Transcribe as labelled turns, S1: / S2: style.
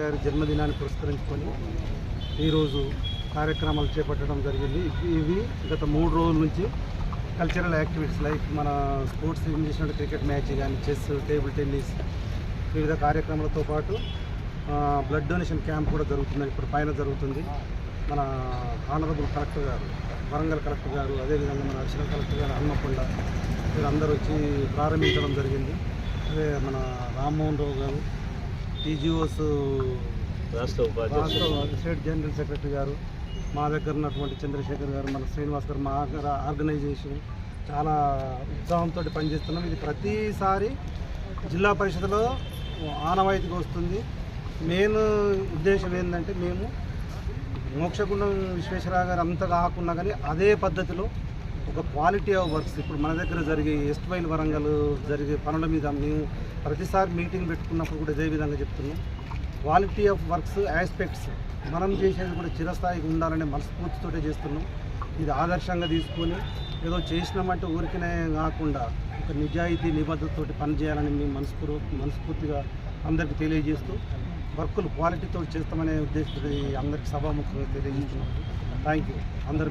S1: గారి జన్మదినాన్ని పురస్కరించుకొని ఈరోజు కార్యక్రమాలు చేపట్టడం జరిగింది. ఇవి గత మూడు రోజుల నుంచి కల్చరల్ యాక్టివిటీస్ లైక్ మన స్పోర్ట్స్ ఏం చేసినట్టు క్రికెట్ మ్యాచ్ కానీ చెస్ టేబుల్ టెన్నిస్ వివిధ కార్యక్రమాలతో పాటు బ్లడ్ డొనేషన్ క్యాంప్ కూడా జరుగుతుంది ఇప్పుడు పైన జరుగుతుంది. మన ఆనరబుల్ కలెక్టర్ గారు వరంగల్ కలెక్టర్ గారు అదేవిధంగా మన అడిషనల్ కలెక్టర్ గారు హన్మకొండ వీళ్ళందరూ వచ్చి ప్రారంభించడం జరిగింది. అదే మన రామ్మోహన్ రావు గారు టీజీఓస్
S2: రాష్ట్ర ఉపాధ్యక్షుడు
S1: రాష్ట్ర స్టేట్ జనరల్ సెక్రటరీ గారు మా దగ్గర ఉన్నటువంటి చంద్రశేఖర్ గారు మన శ్రీనివాస్ గారు మా ఆర్గనైజేషన్ చాలా ఉత్సాహంతో పనిచేస్తున్నాం. ఇది ప్రతిసారి జిల్లా పరిషత్లో ఆనవాయితీగా వస్తుంది. మెయిన్ ఉద్దేశం ఏంటంటే మేము మోక్షగుండం విశ్వేశ్వరరావు గారు అంత కాకుండా కానీ అదే పద్ధతిలో ఒక క్వాలిటీ ఆఫ్ వర్క్స్ ఇప్పుడు మన దగ్గర జరిగే ఎస్ట్ వైల్ వరంగల్ జరిగే పనుల మీద మేము ప్రతిసారి మీటింగ్ పెట్టుకున్నప్పుడు కూడా ఇదే విధంగా చెప్తున్నాం. క్వాలిటీ ఆఫ్ వర్క్స్ ఆస్పెక్ట్స్ మనం చేసేది కూడా చిరస్థాయికి ఉండాలనే మనస్ఫూర్తితోటే చేస్తున్నాం. ఇది ఆదర్శంగా తీసుకొని ఏదో చేసినామంటే ఊరికనే కాకుండా ఒక నిజాయితీ నిబద్ధతతోటి పనిచేయాలని మేము మనస్ఫూర్ మనస్ఫూర్తిగా అందరికీ తెలియజేస్తూ వర్కులు క్వాలిటీతో చేస్తామనే ఉద్దేశంతో అందరికీ సభాముఖంగా తెలియజేస్తున్నాం. థ్యాంక్ యూ అందరి